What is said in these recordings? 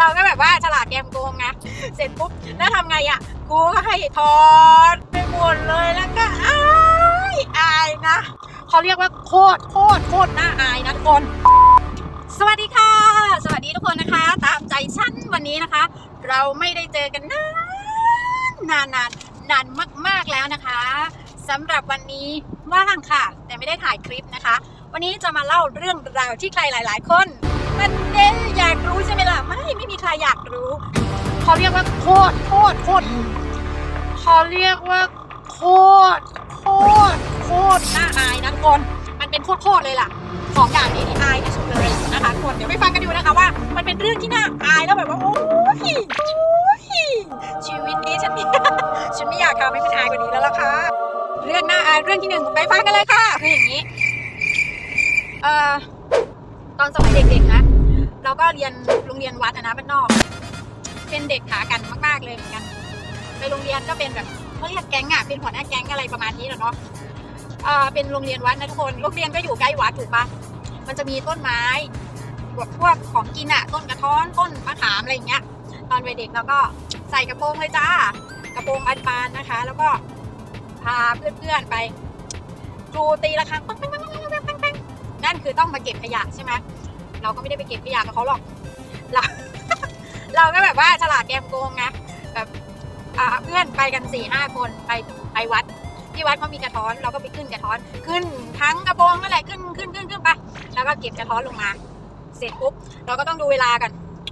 เราก็แบบว่าฉลาดแกมโกงไงเสร็จปุ๊บแล้วทำไงอะกูก็ให้ถอดไปหมดเลยแล้วก็อายอายนะเขาเรียกว่าโคตรโคตรโคตรน่าอายนะทุกคน สวัสดีค่ะ สวัสดีทุกคนนะคะ ตามใจฉันวันนี้นะคะ เราไม่ได้เจอกันนานนานนานนานมาก ๆแล้วนะคะสำหรับวันนี้ว่างค่ะ แต่ไม่ได้ถ่ายคลิปนะคะ วันนี้จะมาเล่าเรื่องราวที่ใครหลาย ๆ คน มันเด้อยากรู้ใช่ไหมล่ะ ไม่ไม่มีใครอยากรู้เขาเรียกว่าโคตรโคตรโคตรเขาเรียกว่าโคตรโคตรโคตรน่าอายนะคนมันเป็นโคตรโคตรเลยล่ะ ของอย่างนี้นี่อายที่สุดเลยนะคะคนเดี๋ยวไปฟังกันดูนะคะว่า มันเป็นเรื่องที่น่าอายแล้วแบบว่าโอ้ยโอ้ยชีวิตนี้ฉันม่ฉันไม่อยากทำให้มันอายกว่านี้แล้วล่ะค่ะเรื่องน่าอายเรื่องที่หนึ่งไปฟังกันเลยค่ะคืออย่างนี้ เอ่อตอนสมัยเด็กๆนะเราก็เรียนโรงเรียนวัดอะนะบ้านนอก เป็นเด็กขากันมากๆเลยเหมือนกัน ไปโรงเรียนก็เป็นแบบเขาเรียกแก๊งอะเป็นหัวหน้าแก๊งอะไรประมาณนี้แหละเนาะเอ่อเป็นโรงเรียนวัดนะทุกคนโรงเรียนก็อยู่ใกล้วัดถูกปะมันจะมีต้นไม้แบบพวกของกินอะต้นกระท้อนต้นมะขามอะไรอย่างเงี้ย ตอนวัยเด็กเราก็ใส่กระโปรงเลยจ้ากระโปรงอันปานนะคะ แล้วก็พาเพื่อนๆไปครูตีละครั้งปังปังปังปังปังปังปัง นั่นคือต้องมาเก็บขยะใช่ไหมเราก็ไม่ได้ไปเก็บขยะกับเขาหรอกเราเราก็แบบว่าฉลาดแกมโกงนะแบบอ่าเพื่อนไปกันสี่ห้าคนไปไปวัดที่วัดเขามีกระท้อนเราก็ไปขึ้นกระท้อน ขึ้นทั้งกระโปรงนั่นแหละขึ้นขึ้นขึ้นขึ้นไปแล้วก็เก็บกระท้อนลงมา เสร็จปุ๊บเราก็ต้องดูเวลากัน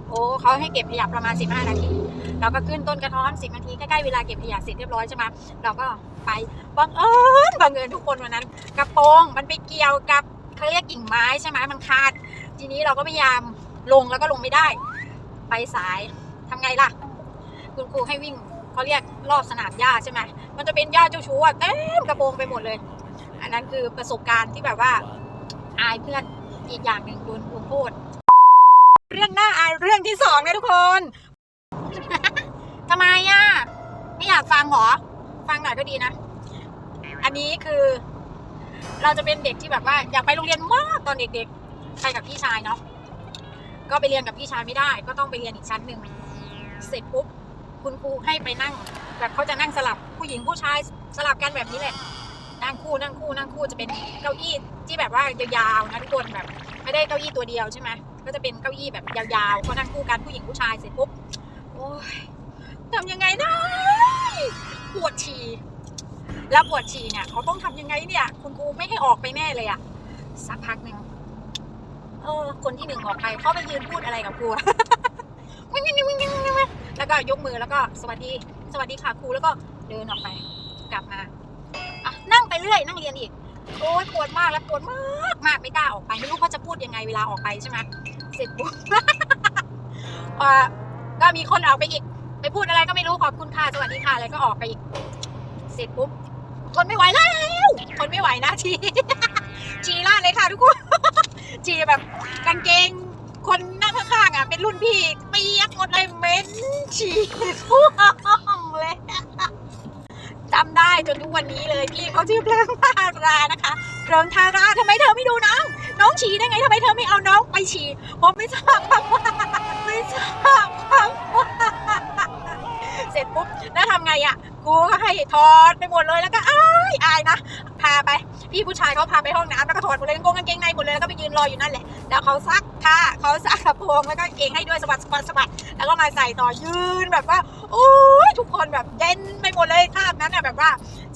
โอ้เขาให้เก็บขยะประมาณ 15 นาทีเราก็ขึ้นต้นกระท้อน 10 นาทีใกล้ๆเวลาเก็บขยะเสร็จเรียบร้อยใช่ไหมเราก็ไปบังเอิญบังเอิญทุกคนวันนั้น กระโปรงมันไปเกี่ยวกับ เขาเรียกกิ่งไม้ใช่ไหมมันขาด ทีนี้เราก็พยายามลงแล้วก็ลงไม่ได้ ไปสายทำไงล่ะ คุณครูให้วิ่งเขาเรียกรอบสนามหญ้าใช่ไหมมันจะเป็นหญ้าเจ้าชู้อะเต็มกระโปรงไปหมดเลย อันนั้นคือประสบการณ์ที่แบบว่าอายเพื่อนอีกอย่างหนึ่งโดนครูพูด เรื่องหน้าอายเรื่องที่สองนะทุกคนทำไมอะไม่อยากฟังเหรอ ฟังหน่อยก็ดีนะ อันนี้คือ เราจะเป็นเด็กที่แบบว่าอยากไปโรงเรียนมากตอนเด็กๆไปกับพี่ชายเนาะก็ไปเรียนกับพี่ชายไม่ได้ ก็ต้องไปเรียนอีกชั้นหนึ่งเสร็จปุ๊บคุณครูให้ไปนั่ง แบบเขาจะนั่งสลับผู้หญิงผู้ชายสลับกันแบบนี้แหละนั่งคู่นั่งคู่นั่งคู่จะเป็นเก้าอี้ที่แบบว่ายาวๆนะทุกคนแบบ ไม่ได้เก้าอี้ตัวเดียวใช่ไหมก็จะเป็นเก้าอี้แบบยาวๆเขานั่งคู่กันผู้หญิงผู้ชายเสร็จปุ๊บโอ้ยทำยังไงนะปวดฉี่ แล้วปวดฉี่เนี่ยเขาต้องทำยังไงเนี่ย คุณครูไม่ให้ออกไปแน่เลยอะสักพักหนึ่งเออ คนที่หนึ่งออกไปเขาไปยืนพูดอะไรกับครูวิ่งวิ่งวิ่งวิ่งวิ่งแล้วก็ยกมือแล้วก็สวัสดี สวัสดีค่ะครูแล้วก็เดินออกไปกลับมาอะนั่งไปเรื่อย นั่งเรียนอีกโอ้ยปวดมากแล้วปวดมากมากไม่กล้าออกไปไม่รู้เขาจะพูดยังไงเวลาออกไปใช่ไหมเสร็จปุ๊บก็มีคนออกไปอีก ไปพูดอะไรก็ไม่รู้ขอบคุณค่ะสวัสดีค่ะอะไรก็ออกไปอีก เสร็จปุ๊บ ทนไม่ไหวแล้วทนไม่ไหวนะทีจีล่าดเลยค่ะทุกคนจีแบบกางเกงคนนั่งข้างๆอะเป็นรุ่นพี่เปียกหมดเลยเหม็นฉี่ท่วห้องเลยจำได้จนทุกวันนี้เลยพี่เขาชื่อเพลิงทารานะคะเพลิงทาราทำไมเธอไม่ดูน้องน้องฉี่ได้ไงทำไมเธอไม่เอาน้องไปฉี่ผมไม่ทราบครับไม่ทราบครับ เสร็จปุ๊บแล้วทำไงอะกูก็ให้ถอดไปหมดเลยแล้วก็อายอายนะพาไปพี่ผู้ชายเขาพาไปห้องน้ำแล้วก็ถอดหมดเลยกางเกงกางเกงในหมดเลยแล้วก็ไปยืนรออยู่นั่นแหละแล้วเขาซักผ้าเขาซักกระโปรงแล้วก็เองให้ด้วยสะบัดสะบัดสะบัดแล้วก็มาใส่ต่อยืนแบบว่าโอ้ยทุกคนแบบเย็นไปหมดเลยคาบนั้นน่ะแบบว่า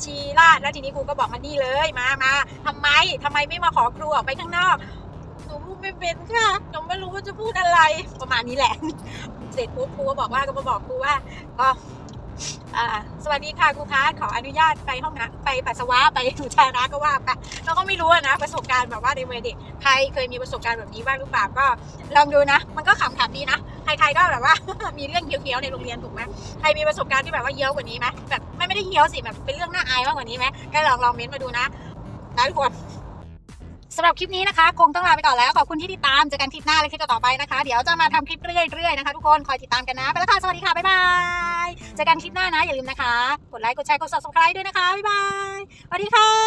ชีราดแล้วทีนี้ครูก็บอกมานี่เลยมามาทำไมทำไมไม่มาขอครูออกไปข้างนอก พูดไม่เป็นค่ะหนูไม่รู้ว่าจะพูดอะไร ประมาณนี้แหละ เสร็จปุ๊บครูก็บอกว่าก็มาบอกครูว่าก็สวัสดีค่ะครูคะขออนุญาตไปห้องน้ำไปปัสสาวะไปถูชาระก็ว่าไปเราก็ไม่รู้นะประสบการณ์แบบว่าในวัยเด็กใครเคยมีประสบการณ์แบบนี้บ้างหรือเปล่าก็ลองดูนะ มันก็ขำๆดีนะใครๆก็แบบว่า มีเรื่องเฮี้ยวๆในโรงเรียนถูกไหมใครมีประสบการณ์ที่แบบว่าเยี้ยวกว่านี้ไหมแบบไม่ไม่ได้เยี้ยวสิแบบเป็นเรื่องน่าอายมากกว่านี้ไหมก็ลองลองเม้นต์มาดูนะนะทุกคน สำหรับคลิปนี้นะคะคงต้องลาไปก่อนแล้ว ขอบคุณที่ติดตามเจอกันคลิปหน้าและคลิปต่อๆไปนะคะ เดี๋ยวจะมาทำคลิปเรื่อยๆนะคะทุกคนคอยติดตามกันนะไปแล้วค่ะสวัสดีค่ะบ๊ายบายเจอกันคลิปหน้านะอย่าลืมนะคะ กดไลค์กดแชร์กด subscribe ด้วยนะคะบ๊ายบายสวัสดีค่ะ